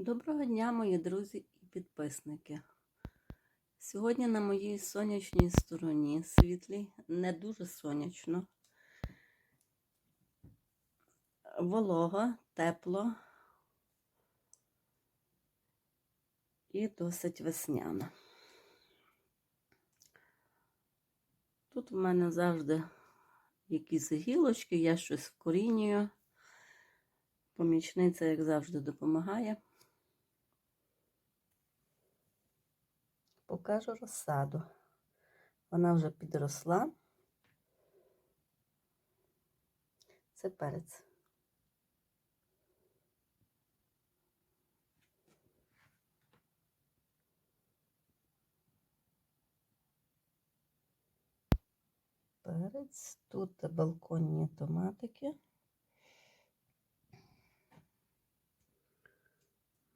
Доброго дня, мої друзі і підписники. Сьогодні на моїй сонячній стороні світлій, не дуже сонячно, волого, тепло і досить весняно. Тут в мене завжди якісь гілочки, я щось вкорінюю. Помічниця, як завжди, допомагає. Покажу розсаду. Вона вже підросла. Це перець. Перець. Тут балконні томатики.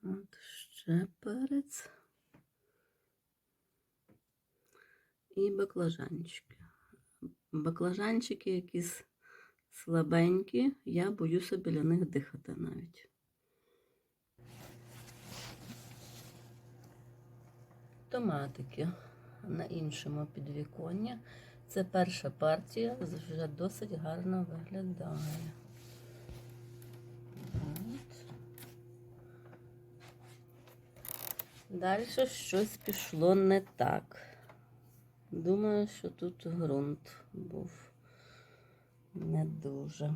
От ще перець. І баклажанчики. Баклажанчики якісь слабенькі, я боюся біля них дихати навіть. Томатики на іншому підвіконні. Це перша партія, вже досить гарно виглядає. От. Далі щось пішло не так. Думаю, що тут ґрунт був не дуже.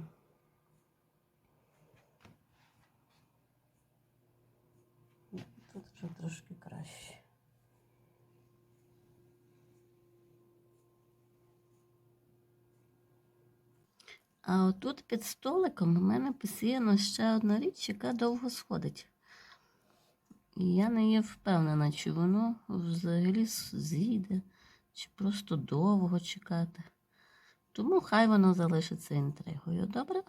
Тут вже трошки краще. А отут під столиком у мене посіяна ще одна річ, яка довго сходить. І я не є впевнена, чи воно взагалі зійде, чи просто довго чекати. Тому хай воно залишиться інтригою, добре?